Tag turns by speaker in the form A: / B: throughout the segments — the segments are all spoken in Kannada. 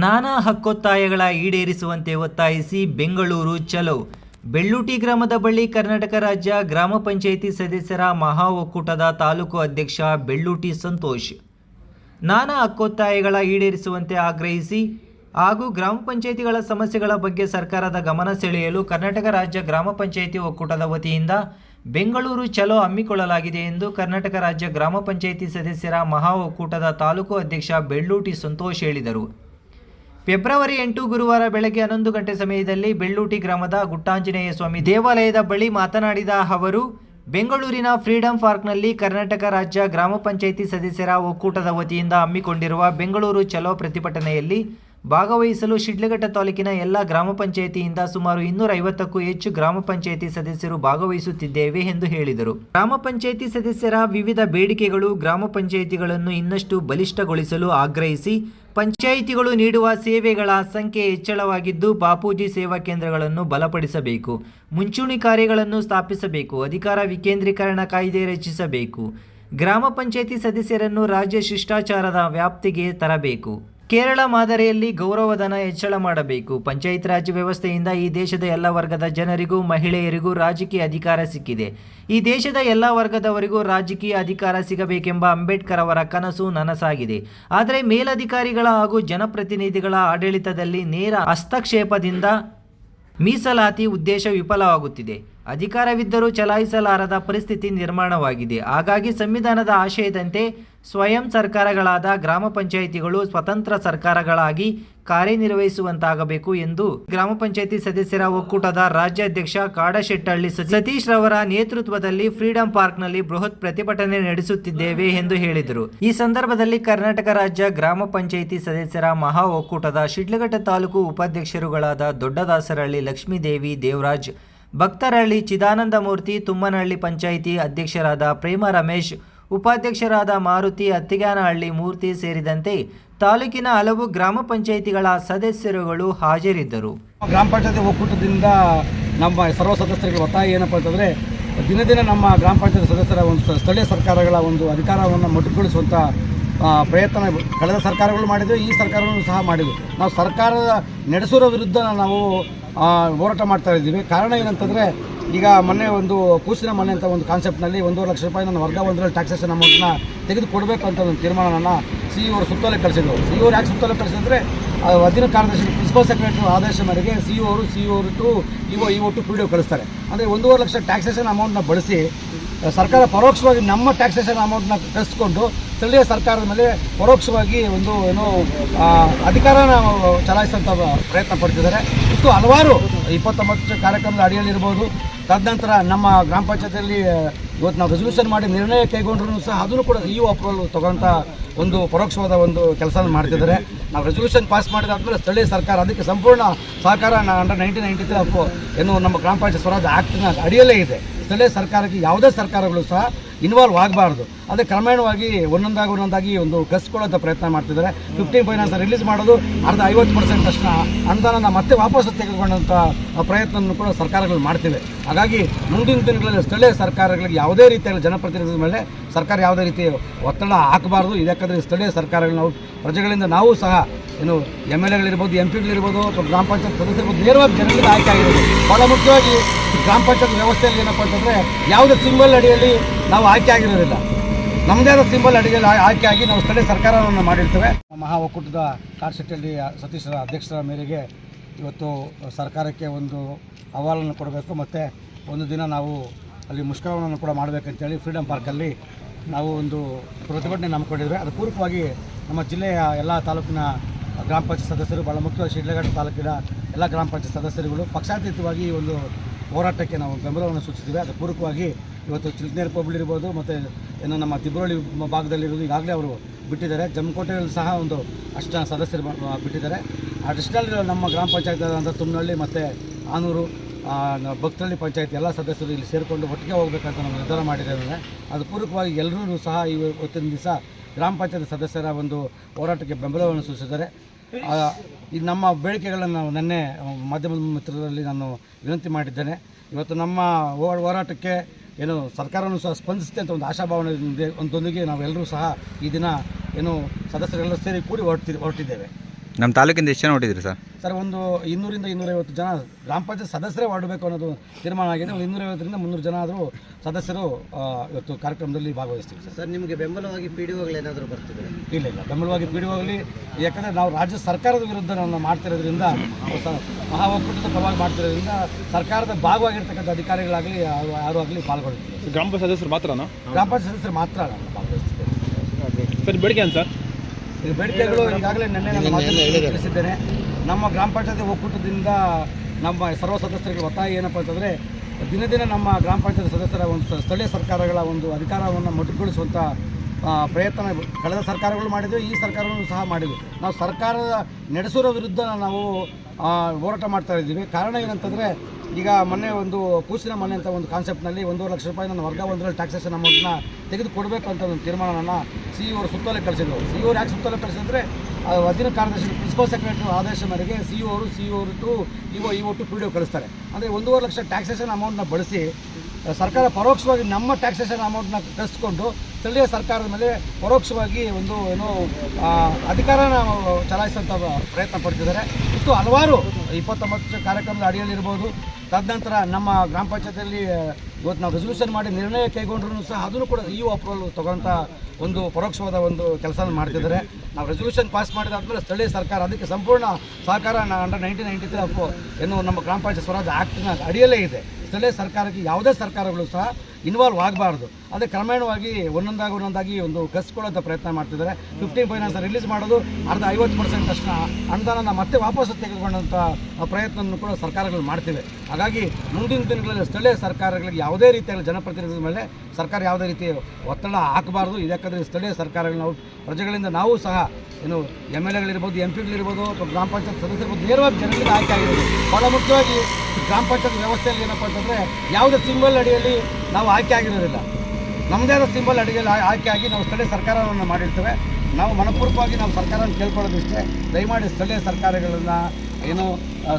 A: ನಾನಾ ಹಕ್ಕೊತ್ತಾಯಗಳ ಈಡೇರಿಸುವಂತೆ ಒತ್ತಾಯಿಸಿ ಬೆಂಗಳೂರು ಚಲೋ. ಬೆಳ್ಳೂಟಿ ಗ್ರಾಮದ ಬಳಿ ಕರ್ನಾಟಕ ರಾಜ್ಯ ಗ್ರಾಮ ಪಂಚಾಯಿತಿ ಸದಸ್ಯರ ಮಹಾ ಒಕ್ಕೂಟದ ತಾಲೂಕು ಅಧ್ಯಕ್ಷ ಬೆಳ್ಳೂಟಿ ಸಂತೋಷ್. ನಾನಾ ಹಕ್ಕೊತ್ತಾಯಗಳ ಈಡೇರಿಸುವಂತೆ ಆಗ್ರಹಿಸಿ ಹಾಗೂ ಗ್ರಾಮ ಪಂಚಾಯಿತಿಗಳ ಸಮಸ್ಯೆಗಳ ಬಗ್ಗೆ ಸರ್ಕಾರದ ಗಮನ ಸೆಳೆಯಲು ಕರ್ನಾಟಕ ರಾಜ್ಯ ಗ್ರಾಮ ಪಂಚಾಯಿತಿ ಒಕ್ಕೂಟದ ವತಿಯಿಂದ ಬೆಂಗಳೂರು ಚಲೋ ಹಮ್ಮಿಕೊಳ್ಳಲಾಗಿದೆ ಎಂದು ಕರ್ನಾಟಕ ರಾಜ್ಯ ಗ್ರಾಮ ಪಂಚಾಯಿತಿ ಸದಸ್ಯರ ಮಹಾ ಒಕ್ಕೂಟದ ತಾಲೂಕು ಅಧ್ಯಕ್ಷ ಬೆಳ್ಳೂಟಿ ಸಂತೋಷ್ ಹೇಳಿದರು. ಫೆಬ್ರವರಿ ಎಂಟು ಗುರುವಾರ ಬೆಳಗ್ಗೆ ಹನ್ನೊಂದು ಗಂಟೆ ಸಮಯದಲ್ಲಿ ಬೆಳ್ಳೂಟಿ ಗ್ರಾಮದ ಗುಟ್ಟಾಂಜನೇಯ ಸ್ವಾಮಿ ದೇವಾಲಯದ ಬಳಿ ಮಾತನಾಡಿದ ಅವರು, ಬೆಂಗಳೂರಿನ ಫ್ರೀಡಂ ಪಾರ್ಕ್ನಲ್ಲಿ ಕರ್ನಾಟಕ ರಾಜ್ಯ ಗ್ರಾಮ ಪಂಚಾಯಿತಿ ಸದಸ್ಯರ ಒಕ್ಕೂಟದ ವತಿಯಿಂದ ಹಮ್ಮಿಕೊಂಡಿರುವ ಬೆಂಗಳೂರು ಚಲೋ ಪ್ರತಿಭಟನೆಯಲ್ಲಿ ಭಾಗವಹಿಸಲು ಶಿಡ್ಲಘಟ್ಟ ತಾಲೂಕಿನ ಎಲ್ಲ ಗ್ರಾಮ ಪಂಚಾಯಿತಿಯಿಂದ ಸುಮಾರು ಇನ್ನೂರ ಐವತ್ತಕ್ಕೂ ಹೆಚ್ಚು ಗ್ರಾಮ ಪಂಚಾಯಿತಿ ಸದಸ್ಯರು ಭಾಗವಹಿಸುತ್ತಿದ್ದೇವೆ ಎಂದು ಹೇಳಿದರು. ಗ್ರಾಮ ಪಂಚಾಯಿತಿ ಸದಸ್ಯರ ವಿವಿಧ ಬೇಡಿಕೆಗಳು ಗ್ರಾಮ ಪಂಚಾಯಿತಿಗಳನ್ನು ಇನ್ನಷ್ಟು ಬಲಿಷ್ಠಗೊಳಿಸಲು ಆಗ್ರಹಿಸಿ, ಪಂಚಾಯಿತಿಗಳು ನೀಡುವ ಸೇವೆಗಳ ಸಂಖ್ಯೆ ಹೆಚ್ಚಳವಾಗಿದ್ದು ಬಾಪೂಜಿ ಸೇವಾ ಕೇಂದ್ರಗಳನ್ನು ಬಲಪಡಿಸಬೇಕು, ಮುಂಚೂಣಿ ಕಾರ್ಯಗಳನ್ನು ಸ್ಥಾಪಿಸಬೇಕು, ಅಧಿಕಾರ ವಿಕೇಂದ್ರೀಕರಣ ಕಾಯ್ದೆ ರಚಿಸಬೇಕು. ಗ್ರಾಮ ಪಂಚಾಯಿತಿ ಸದಸ್ಯರನ್ನು ರಾಜ್ಯ ಶಿಷ್ಟಾಚಾರದ ವ್ಯಾಪ್ತಿಗೆ ತರಬೇಕು. ಕೇರಳ ಮಾದರಿಯಲ್ಲಿ ಗೌರವಧನ ಹೆಚ್ಚಳ ಮಾಡಬೇಕು. ಪಂಚಾಯತ್ ರಾಜ್ ವ್ಯವಸ್ಥೆಯಿಂದ ಈ ದೇಶದ ಎಲ್ಲ ವರ್ಗದ ಜನರಿಗೂ, ಮಹಿಳೆಯರಿಗೂ ರಾಜಕೀಯ ಅಧಿಕಾರ ಸಿಕ್ಕಿದೆ. ಈ ದೇಶದ ಎಲ್ಲ ವರ್ಗದವರಿಗೂ ರಾಜಕೀಯ ಅಧಿಕಾರ ಸಿಗಬೇಕೆಂಬ ಅಂಬೇಡ್ಕರ್ ಅವರ ಕನಸು ನನಸಾಗಿದೆ. ಆದರೆ ಮೇಲಧಿಕಾರಿಗಳ ಹಾಗೂ ಜನಪ್ರತಿನಿಧಿಗಳ ಆಡಳಿತದಲ್ಲಿ ನೇರ ಹಸ್ತಕ್ಷೇಪದಿಂದ ಮೀಸಲಾತಿ ಉದ್ದೇಶ ವಿಫಲವಾಗುತ್ತಿದೆ. ಅಧಿಕಾರವಿದ್ದರೂ ಚಲಾಯಿಸಲಾರದ ಪರಿಸ್ಥಿತಿ ನಿರ್ಮಾಣವಾಗಿದೆ. ಹಾಗಾಗಿ ಸಂವಿಧಾನದ ಆಶಯದಂತೆ ಸ್ವಯಂ ಸರ್ಕಾರಗಳಾದ ಗ್ರಾಮ ಪಂಚಾಯಿತಿಗಳು ಸ್ವತಂತ್ರ ಸರ್ಕಾರಗಳಾಗಿ ಕಾರ್ಯನಿರ್ವಹಿಸುವಂತಾಗಬೇಕು ಎಂದು ಗ್ರಾಮ ಪಂಚಾಯಿತಿ ಸದಸ್ಯರ ಒಕ್ಕೂಟದ ರಾಜ್ಯಾಧ್ಯಕ್ಷ ಕಾಡಶೆಟ್ಟಹಳ್ಳಿ ಸತೀಶ್ ರವರ ನೇತೃತ್ವದಲ್ಲಿ ಫ್ರೀಡಂ ಪಾರ್ಕ್ನಲ್ಲಿ ಬೃಹತ್ ಪ್ರತಿಭಟನೆ ನಡೆಸುತ್ತಿದ್ದೇವೆ ಎಂದು ಹೇಳಿದರು. ಈ ಸಂದರ್ಭದಲ್ಲಿ ಕರ್ನಾಟಕ ರಾಜ್ಯ ಗ್ರಾಮ ಪಂಚಾಯಿತಿ ಸದಸ್ಯರ ಮಹಾ ಒಕ್ಕೂಟದ ಶಿಡ್ಲಘಟ್ಟ ತಾಲೂಕು ಉಪಾಧ್ಯಕ್ಷರುಗಳಾದ ದೊಡ್ಡದಾಸರಹಳ್ಳಿ ಲಕ್ಷ್ಮೀದೇವಿ ದೇವರಾಜ್ ಭಕ್ತರಹಳ್ಳಿ ಚಿದಾನಂದಮೂರ್ತಿ ತುಮ್ಮನಹಳ್ಳಿ ಪಂಚಾಯಿತಿ ಅಧ್ಯಕ್ಷರಾದ ಪ್ರೇಮ ರಮೇಶ್, ಉಪಾಧ್ಯಕ್ಷರಾದ ಮಾರುತಿ ಅತ್ತಿಗಾನಹಳ್ಳಿ ಮೂರ್ತಿ ಸೇರಿದಂತೆ ತಾಲೂಕಿನ ಹಲವು ಗ್ರಾಮ ಪಂಚಾಯಿತಿಗಳ ಸದಸ್ಯರುಗಳು ಹಾಜರಿದ್ದರು.
B: ಗ್ರಾಮ ಪಂಚಾಯತಿ ಒಕ್ಕೂಟದಿಂದ ನಮ್ಮ ಸರ್ವ ಸದಸ್ಯರಿಗೆ ಒತ್ತಾಯ ಏನಪ್ಪ ಅಂತಂದರೆ, ದಿನ ದಿನ ನಮ್ಮ ಗ್ರಾಮ ಪಂಚಾಯತ್ ಸದಸ್ಯರ ಒಂದು ಸ್ಥಳೀಯ ಸರ್ಕಾರಗಳ ಒಂದು ಅಧಿಕಾರವನ್ನು ಮೊಟಕುಗೊಳಿಸುವಂಥ ಪ್ರಯತ್ನ ಕಳೆದ ಸರ್ಕಾರಗಳು ಮಾಡಿದ್ವಿ ಈ ಸರ್ಕಾರಗಳು ಸಹ ಮಾಡಿದ್ವಿ ನಾವು ಸರ್ಕಾರದ ನಡೆಸಿರೋ ವಿರುದ್ಧ ನಾವು ಹೋರಾಟ ಮಾಡ್ತಾ ಇದ್ದೀವಿ. ಕಾರಣ ಏನಂತಂದರೆ, ಈಗ ಮೊನ್ನೆ ಒಂದು, ಕೂಸಿನ ಮನೆ ಅಂತ ಒಂದು ಕಾನ್ಸೆಪ್ಟ್ನಲ್ಲಿ ಒಂದೂವರೆ ಲಕ್ಷ ರೂಪಾಯಿ ನನ್ನ ವರ್ಗ ಒಂದರಲ್ಲಿ ಟ್ಯಾಕ್ಸೇಷನ್ ಅಮೌಂಟ್ನ ತೆಗೆದುಕೊಡಬೇಕು ಅಂತ ಒಂದು ತೀರ್ಮಾನವನ್ನು ಸಿ ಇ ಅವರು ಸುತ್ತೋಲೆ ಕಳಿಸಿದ್ರು. ಸಿ ಇ ಅವರು ಯಾಕೆ ಸುತ್ತೋಲೆ ಕಳಿಸಿದ್ರೆ ಅಧೀನ ಕಾರ್ಯದರ್ಶಿ ಪ್ರಿನ್ಸಿಪಲ್ ಸೆಕ್ರೆಟರಿ ಆದೇಶ ಮೇರೆಗೆ ಸಿ ಇ ಅವರು ಸಿ ಇ ಅವರು to EO E to P D ಕಳಿಸ್ತಾರೆ. ಅಂದರೆ ಒಂದೂವರೆ ಲಕ್ಷ ಟ್ಯಾಕ್ಸೇಷನ್ ಅಮೌಂಟ್ನ ಬಳಸಿ ಸರ್ಕಾರ ಪರೋಕ್ಷವಾಗಿ ನಮ್ಮ ಟ್ಯಾಕ್ಸೇಷನ್ ಅಮೌಂಟ್ನ ಕಳಿಸ್ಕೊಂಡು ಸ್ಥಳೀಯ ಸರ್ಕಾರದ ಮೇಲೆ ಪರೋಕ್ಷವಾಗಿ ಒಂದು ಏನು ಅಧಿಕಾರನ ಚಲಾಯಿಸುವಂಥ ಪ್ರಯತ್ನ ಪಡ್ತಿದ್ದಾರೆ. ಮತ್ತು ಹಲವಾರು ಇಪ್ಪತ್ತೊಂಬತ್ತು ಕಾರ್ಯಕ್ರಮದ ಅಡಿಯಲ್ಲಿರ್ಬೋದು ತದನಂತರ ನಮ್ಮ ಗ್ರಾಮ ಪಂಚಾಯತಿಯಲ್ಲಿ ಇವತ್ತು ನಾವು ರೆಸಲ್ಯೂಷನ್ ಮಾಡಿ ನಿರ್ಣಯ ಕೈಗೊಂಡ್ರು ಸಹ ಅದನ್ನು ಕೂಡ ಇ ಅಪ್ರೂವಲ್ ತಗೊಂಥ ಒಂದು ಪರೋಕ್ಷವಾದ ಒಂದು ಕೆಲಸ ಮಾಡ್ತಿದ್ದಾರೆ. ನಾವು ರೆಸಲ್ಯೂಷನ್ ಪಾಸ್ ಮಾಡಿದಾದ್ಮೇಲೆ ಸ್ಥಳೀಯ ಸರ್ಕಾರ ಅದಕ್ಕೆ ಸಂಪೂರ್ಣ ಸಹಕಾರ ಅಂಡರ್ ನೈನ್ಟೀನ್ ನೈಂಟಿ ತ್ರೀ ಏನು ನಮ್ಮ ಗ್ರಾಮ ಪಂಚಾಯತ್ ಸ್ವರಾಜ್ ಆ್ಯಕ್ಟ್ನ ಅಡಿಯಲ್ಲೇ ಇದೆ. ಸ್ಥಳೀಯ ಸರ್ಕಾರಕ್ಕೆ ಯಾವುದೇ ಸರ್ಕಾರಗಳು ಸಹ ಇನ್ವಾಲ್ವ್ ಆಗಬಾರ್ದು. ಅದೇ ಕ್ರಮೇಣವಾಗಿ ಒಂದೊಂದಾಗಿ ಒಂದೊಂದಾಗಿ ಒಂದು ಕಸ್ಕೊಳ್ಳೋಂಥ ಪ್ರಯತ್ನ ಮಾಡ್ತಿದ್ದಾರೆ. ಫಿಫ್ಟೀನ್ ಫೈನಾನ್ಸ್ ರಿಲೀಸ್ ಮಾಡೋದು ಅರ್ಧ ಐವತ್ತು ಪರ್ಸೆಂಟ್ ಅಷ್ಟು ಅನುದಾನ ಮತ್ತೆ ವಾಪಸ್ ತೆಗೆದುಕೊಂಡಂಥ ಪ್ರಯತ್ನವನ್ನು ಕೂಡ ಸರ್ಕಾರಗಳು ಮಾಡ್ತಿವೆ. ಹಾಗಾಗಿ ಮುಂದಿನ ದಿನಗಳಲ್ಲಿ ಸ್ಥಳೀಯ ಸರ್ಕಾರಗಳಿಗೆ ಯಾವುದೇ ರೀತಿಯಲ್ಲಿ ಜನಪ್ರತಿನಿಧಿಗಳ ಮೇಲೆ ಸರ್ಕಾರ ಯಾವುದೇ ರೀತಿ ಒತ್ತಡ ಹಾಕಬಾರ್ದು. ಇದಕ್ಕಾದರೆ ಸ್ಥಳೀಯ ಸರ್ಕಾರಗಳು ನಾವು ಪ್ರಜೆಗಳಿಂದ ನಾವು ಸಹ ಏನು ಎಂ ಎಲ್ ಎಗಳಿರ್ಬೋದು, ಎಂ ಪಿಗಳಿರ್ಬೋದು, ಅಥವಾ ಗ್ರಾಮ ಪಂಚಾಯತ್ ಸದಸ್ಯರಿರ್ಬೋದು, ನೇರವಾಗಿ ಜನರಿಗೆ ಆಯ್ಕೆ ಆಗಿರೋದು. ಭಾಳ ಮುಖ್ಯವಾಗಿ ಗ್ರಾಮ ಪಂಚಾಯತ್ ವ್ಯವಸ್ಥೆಯಲ್ಲಿ ಏನಪ್ಪ ಅಂತಂದರೆ ಯಾವುದೇ ಸಿಂಬಲ್ ಅಡಿಯಲ್ಲಿ ನಾವು ಆಯ್ಕೆ ಆಗಿರೋದಿಲ್ಲ. ನಮ್ಮದೇ ಆದ ಸಿಂಬಲ್ ಅಡಿಯಲ್ಲಿ ಆಯ್- ಆಯ್ಕೆ ಆಗಿ ನಾವು ಸ್ಥಳೀಯ ಸರ್ಕಾರವನ್ನು ಮಾಡಿರ್ತೇವೆ. ಮಹಾ ಒಕ್ಕೂಟದ ಕಾಡ್ಶೆಟ್ಟಿಯಲ್ಲಿ ಸತೀಶರ ಅಧ್ಯಕ್ಷರ ಮೇರೆಗೆ ಇವತ್ತು ಸರ್ಕಾರಕ್ಕೆ ಒಂದು ಅಹವಾಲನ್ನು ಕೊಡಬೇಕು. ಮತ್ತು ಒಂದು ದಿನ ನಾವು ಅಲ್ಲಿ ಮುಷ್ಕರವನ್ನು ಕೂಡ ಮಾಡಬೇಕಂತೇಳಿ ಫ್ರೀಡಮ್ ಪಾರ್ಕಲ್ಲಿ ನಾವು ಒಂದು ಪ್ರತಿಭಟನೆ ನಂಬಿಕೊಂಡಿದ್ವಿ ಅದು ಪೂರ್ವಕವಾಗಿ ನಮ್ಮ ಜಿಲ್ಲೆಯ ಎಲ್ಲ ತಾಲೂಕಿನ ಗ್ರಾಮ ಪಂಚಾಯತ್ ಸದಸ್ಯರು ಬಹಳ ಮುಖ್ಯವಾಗಿ ಶಿಡ್ಲಘಟ್ಟ ತಾಲೂಕಿನ ಎಲ್ಲ ಗ್ರಾಮ ಪಂಚಾಯತ್ ಸದಸ್ಯರುಗಳು ಪಕ್ಷಾತೀತವಾಗಿ ಈ ಒಂದು ಹೋರಾಟಕ್ಕೆ ನಾವು ಬೆಂಬಲವನ್ನು ಸೂಚಿಸಿದ್ದೇವೆ. ಅದು ಪೂರ್ವಕವಾಗಿ ಇವತ್ತು ಚಿಲ್ಕನೇರ್ ಪಬ್ಲಿ ಇರ್ಬೋದು, ಮತ್ತು ಏನು ನಮ್ಮ ತಿಬ್ರೋಳಿ ಭಾಗದಲ್ಲಿರೋದು ಈಗಾಗಲೇ ಅವರು ಬಿಟ್ಟಿದ್ದಾರೆ. ಜಮ್ಮಕೋಟೆಯಲ್ಲಿ ಸಹ ಒಂದು ಅಷ್ಟು ಸದಸ್ಯರು ಬಿಟ್ಟಿದ್ದಾರೆ. ಅಡಿಷ್ನಲ್ ನಮ್ಮ ಗ್ರಾಮ ಪಂಚಾಯತ್ ಆದಂಥ ತುಮ್ನಹಳ್ಳಿ ಮತ್ತು ಆನೂರು ಭಕ್ತಹಳ್ಳಿ ಪಂಚಾಯತ್ ಎಲ್ಲ ಸದಸ್ಯರು ಇಲ್ಲಿ ಸೇರಿಕೊಂಡು ಒಟ್ಟಿಗೆ ಹೋಗ್ಬೇಕಂತ ನಾವು ನಿರ್ಧಾರ ಮಾಡಿದ್ದೇವೆ. ಅದು ಪೂರ್ವಕವಾಗಿ ಎಲ್ಲರೂ ಸಹ ಇವತ್ತಿನ ದಿವಸ ಗ್ರಾಮ ಪಂಚಾಯತ್ ಸದಸ್ಯರ ಒಂದು ಹೋರಾಟಕ್ಕೆ ಬೆಂಬಲವನ್ನು ಸೂಚಿಸಿದ್ದಾರೆ. ಈ ನಮ್ಮ ಬೇಡಿಕೆಗಳನ್ನು ನಾವು ನಿನ್ನೆ ಮಾಧ್ಯಮದ ಮಿತ್ರರಲ್ಲಿ ನಾನು ವಿನಂತಿ ಮಾಡಿದ್ದೇನೆ. ಇವತ್ತು ನಮ್ಮ ಹೋರಾಟಕ್ಕೆ ಏನು ಸರ್ಕಾರವನ್ನು ಸಹ ಸ್ಪಂದಿಸುತ್ತೆ ಅಂತ ಒಂದು ಆಶಾಭಾವನೆ ಒಂದೊಂದಿಗೆ ನಾವೆಲ್ಲರೂ ಸಹ ಈ ದಿನ ಏನು ಸದಸ್ಯರೆಲ್ಲ ಸೇರಿ ಕೂಡಿ ಹೊರಟಿ ಹೊರಟಿದ್ದೇವೆ.
C: ನಮ್ಮ ತಾಲೂಕಿಂದ ಎಷ್ಟು ಜನ ಹೊಟ್ಟಿದ್ರಿ ಸರ್?
B: ಸರ್ ಒಂದು ಇನ್ನೂರಿಂದ ಇನ್ನೂರೈವತ್ತು ಜನ ಗ್ರಾಮ ಪಂಚಾಯತ್ ಸದಸ್ಯರೇ ಮಾಡಬೇಕು ಅನ್ನೋದು ತೀರ್ಮಾನ ಆಗಿದೆ. ಒಂದು ಇನ್ನೂರೈವತ್ತರಿಂದ ಮುನ್ನೂರು ಜನ ಆದರೂ ಸದಸ್ಯರು ಆ, ಇವತ್ತು ಕಾರ್ಯಕ್ರಮದಲ್ಲಿ ಭಾಗವಹಿಸ್ತೀವಿ ಸರ್.
D: ಸರ್ ನಿಮಗೆ ಬೆಂಬಲವಾಗಿ ಪಿ ಡಿ ಏನಾದರೂ ಬರ್ತಿದ್ದಾರೆ
B: ಇಲ್ಲ ಇಲ್ಲ. ಬೆಂಬಲವಾಗಿ ಪಿ ಡಿ ಓಗಲಿ ಯಾಕಂದರೆ ನಾವು ರಾಜ್ಯ ಸರ್ಕಾರದ ವಿರುದ್ಧ ನಾವು ಮಾಡ್ತಿರೋದ್ರಿಂದ ಸ- ಮಹಾ ಒಕ್ಕೂಟದ ಪರವಾಗಿ ಮಾಡ್ತಿರೋದ್ರಿಂದ ಸರ್ಕಾರದ ಭಾಗವಾಗಿರ್ತಕ್ಕಂಥ ಅಧಿಕಾರಿಗಳಾಗಲಿ ಯಾರು ಯಾರು ಆಗಲಿ ಪಾಲ್ಗೊಳ್ತೀವಿ
E: ಗ್ರಾಮ ಪಂಚಾಯತ್ ಸದಸ್ಯರು ಮಾತ್ರನಾ?
B: ಗ್ರಾಮ ಪಂಚಾಯತ್ ಸದಸ್ಯರು ಮಾತ್ರ ಭಾಗವಹಿಸ್ತೀವಿ
E: ಸರ್ ಬೆಳಿಗ್ಗೆ ಏನು ಸರ್?
B: ಈ ಬೇಡಿಕೆಗಳು ಈಗಾಗಲೇ ನಿನ್ನೆ ನಾನು ಮಾಧ್ಯಮದಲ್ಲಿ ತಿಳಿಸಿದ್ದೇನೆ. ನಮ್ಮ ಗ್ರಾಮ ಪಂಚಾಯತಿ ಒಕ್ಕೂಟದಿಂದ ನಮ್ಮ ಸರ್ವ ಸದಸ್ಯರಿಗೆ ಒತ್ತಾಯ ಏನಪ್ಪ ಅಂತಂದರೆ ದಿನ ದಿನ ನಮ್ಮ ಗ್ರಾಮ ಪಂಚಾಯತ್ ಸದಸ್ಯರ ಒಂದು ಸ್ಥಳೀಯ ಸರ್ಕಾರಗಳ ಒಂದು ಅಧಿಕಾರವನ್ನು ಮೊಟಕುಗೊಳಿಸುವಂಥ ಪ್ರಯತ್ನ ಕಳೆದ ಸರ್ಕಾರಗಳು ಮಾಡಿದ್ವಿ ಈ ಸರ್ಕಾರಗಳು ಸಹ ಮಾಡಿದ್ವಿ ನಾವು ಸರ್ಕಾರದ ನಡೆಸೋರ ವಿರುದ್ಧ ನಾವು ಹೋರಾಟ ಮಾಡ್ತಾ ಇದ್ದೀವಿ. ಕಾರಣ ಏನಂತಂದರೆ, ಈಗ ಮೊನ್ನೆ ಒಂದು ಕೂಸಿನ ಮನೆ ಅಂತ ಒಂದು ಕಾನ್ಸೆಪ್ಟ್ನಲ್ಲಿ ಒಂದೂವರೆ ಲಕ್ಷ ರೂಪಾಯಿ ನನ್ನ ವರ್ಗ ಒಂದರಲ್ಲಿ ಟ್ಯಾಕ್ಸೇಷನ್ ಅಮೌಂಟ್ನ ತೆಗೆದುಕೊಡಬೇಕು ಅಂತ ಒಂದು ತೀರ್ಮಾನನ ಸಿ ಇ ಅವರು ಸುತ್ತೋಲೆ ಕಳಿಸಿದ್ರು. ಸಿ ಇ ಅವ್ರು ಯಾಕೆ ಸುತ್ತೋಲೆ ಕಳಿಸಿದ್ರೆ ಅಧೀನ ಕಾರ್ಯದರ್ಶಿ ಪ್ರಿನ್ಸಿಪಲ್ ಸೆಕ್ರೆಟರಿ ಆದೇಶ ಮೇರೆಗೆ ಸಿ ಇ ಅವರು ಸಿ ಅವರು to O E to P D ಕಳಿಸ್ತಾರೆ. ಅಂದರೆ ಒಂದೂವರೆ ಲಕ್ಷ ಟ್ಯಾಕ್ಸೇಷನ್ ಅಮೌಂಟ್ನ ಬಳಸಿ ಸರ್ಕಾರ ಪರೋಕ್ಷವಾಗಿ ನಮ್ಮ ಟ್ಯಾಕ್ಸೇಷನ್ ಅಮೌಂಟ್ನ ಕಳಿಸ್ಕೊಂಡು ಸ್ಥಳೀಯ ಸರ್ಕಾರದ ಮೇಲೆ ಪರೋಕ್ಷವಾಗಿ ಒಂದು ಏನು ಅಧಿಕಾರನ ಚಲಾಯಿಸುವಂಥ ಪ್ರಯತ್ನ ಪಡ್ತಿದ್ದಾರೆ. ಇತ್ತು ಹಲವಾರು ಇಪ್ಪತ್ತೊಂಬತ್ತು ಕಾರ್ಯಕ್ರಮದ ಅಡಿಯಲ್ಲಿರ್ಬೋದು ತದನಂತರ ನಮ್ಮ ಗ್ರಾಮ ಪಂಚಾಯತಿಯಲ್ಲಿ ಇವತ್ತು ನಾವು ರೆಸೊಲ್ಯೂಷನ್ ಮಾಡಿ ನಿರ್ಣಯ ಕೈಗೊಂಡ್ರು ಸಹ ಅದನ್ನು ಕೂಡ ಇ ಅಪ್ರೂವಲ್ ತಗೊಳ್ಳೋಂಥ ಒಂದು ಪರೋಕ್ಷವಾದ ಒಂದು ಕೆಲಸ ಮಾಡ್ತಿದ್ದಾರೆ. ನಾವು ರೆಸೊಲ್ಯೂಷನ್ ಪಾಸ್ ಮಾಡಿದಾದ್ಮೇಲೆ ಸ್ಥಳೀಯ ಸರ್ಕಾರ ಅದಕ್ಕೆ ಸಂಪೂರ್ಣ ಸಹಕಾರ ಅಂಡರ್ ನೈನ್ಟೀನ್ ನೈಂಟಿ ತ್ರೀ ಅಪ್ಪು ಏನು ನಮ್ಮ ಗ್ರಾಮ ಪಂಚಾಯತ್ ಸ್ವರಾಜ್ ಆ್ಯಕ್ಟ್ನ ಅಡಿಯಲ್ಲೇ ಇದೆ. ಸ್ಥಳೀಯ ಸರ್ಕಾರಕ್ಕೆ ಯಾವುದೇ ಸರ್ಕಾರಗಳು ಸಹ ಇನ್ವಾಲ್ವ್ ಆಗಬಾರ್ದು. ಅದೇ ಕ್ರಮೇಣವಾಗಿ ಒಂದೊಂದಾಗಿ ಒಂದೊಂದಾಗಿ ಒಂದು ಕಸ್ಕೊಳ್ಳೋಂಥ ಪ್ರಯತ್ನ ಮಾಡ್ತಿದ್ದಾರೆ. ಫಿಫ್ಟೀನ್ ಫೈನಾನ್ಸ್ ರಿಲೀಸ್ ಮಾಡೋದು ಅರ್ಧ ಐವತ್ತು ಪರ್ಸೆಂಟ್ ಅಷ್ಟು ಅನುದಾನನ ಮತ್ತೆ ವಾಪಸ್ ತೆಗೆದುಕೊಂಡಂಥ ಪ್ರಯತ್ನವನ್ನು ಕೂಡ ಸರ್ಕಾರಗಳು ಮಾಡ್ತಿವೆ. ಹಾಗಾಗಿ ಮುಂದಿನ ದಿನಗಳಲ್ಲಿ ಸ್ಥಳೀಯ ಸರ್ಕಾರಗಳಿಗೆ ಯಾವುದೇ ರೀತಿಯಲ್ಲಿ ಜನಪ್ರತಿನಿಧಿಗಳ ಮೇಲೆ ಸರ್ಕಾರ ಯಾವುದೇ ರೀತಿ ಒತ್ತಡ ಹಾಕಬಾರ್ದು. ಇದಕ್ಕಾದರೆ ಸ್ಥಳೀಯ ಸರ್ಕಾರಗಳು ನಾವು ಪ್ರಜೆಗಳಿಂದ ನಾವು ಸಹ ಏನು ಎಂ ಎಲ್ ಎಗಳಿರ್ಬೋದು ಎಂ ಪಿಗಳಿರ್ಬೋದು ಅಥವಾ ಗ್ರಾಮ ಪಂಚಾಯತ್ ಸದಸ್ಯರಿರ್ಬೋದು, ನೇರವಾಗಿ ಜನರಿಂದ ಆಯ್ಕೆ ಆಗಿರೋದು. ಭಾಳ ಮುಖ್ಯವಾಗಿ ಗ್ರಾಮ ಪಂಚಾಯತ್ ವ್ಯವಸ್ಥೆಯಲ್ಲಿ ಏನಪ್ಪ ಅಂತಂದರೆ ಯಾವುದೇ ಸಿಂಬಲ್ ಅಡಿಯಲ್ಲಿ ನಾವು ಆಯ್ಕೆ ಆಗಿರೋದಿಲ್ಲ. ನಮ್ಮದೇ ಆದ ಸಿಂಬಲ್ ಅಡಿಗೆಯಲ್ಲಿ ಆಯ್ಕೆ ಆಗಿ ನಾವು ಸ್ಥಳೀಯ ಸರ್ಕಾರವನ್ನು ಮಾಡಿರ್ತೇವೆ. ನಾವು ಮನಪೂರ್ವಕವಾಗಿ ನಾವು ಸರ್ಕಾರವನ್ನು ಕೇಳ್ಕೊಳ್ಳೋದಿಷ್ಟೇ. ದಯಮಾಡಿ ಸ್ಥಳೀಯ ಸರ್ಕಾರಗಳನ್ನು ಏನು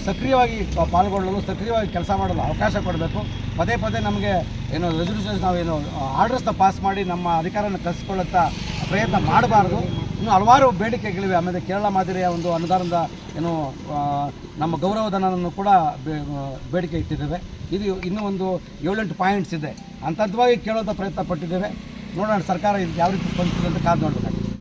B: ಸಕ್ರಿಯವಾಗಿ ಪಾಲ್ಗೊಳ್ಳಲು, ಸಕ್ರಿಯವಾಗಿ ಕೆಲಸ ಮಾಡಲು ಅವಕಾಶ ಕೊಡಬೇಕು. ಪದೇ ಪದೇ ನಮಗೆ ಏನು ರೆಸೊಲ್ಯೂಷನ್ಸ್ ನಾವೇನು ಆರ್ಡರ್ಸ್ನ ಪಾಸ್ ಮಾಡಿ ನಮ್ಮ ಅಧಿಕಾರನ ಕಳಿಸ್ಕೊಳ್ಳುತ್ತಾ ಪ್ರಯತ್ನ ಮಾಡಬಾರ್ದು. ಇನ್ನು ಹಲವಾರು ಬೇಡಿಕೆಗಳಿವೆ. ಆಮೇಲೆ ಕೇರಳ ಮಾದರಿಯ ಒಂದು ಅನುದಾನದ ಏನು ನಮ್ಮ ಗೌರವಧನವನ್ನು ಕೂಡ ಬೇಡಿಕೆ ಇಟ್ಟಿದ್ದೇವೆ. ಇದು ಇನ್ನೂ ಒಂದು ಏಳೆಂಟು ಪಾಯಿಂಟ್ಸ್ ಇದೆ. ಕೇಳೋದ ಪ್ರಯತ್ನ ಪಟ್ಟಿದ್ದೇವೆ ನೋಡೋಣ ಸರ್ಕಾರ ಇದು ಯಾವ ರೀತಿ ಸ್ಪಂದಿಸಿದೆ ಅಂತ ಕಾದು ನೋಡಬೇಕು.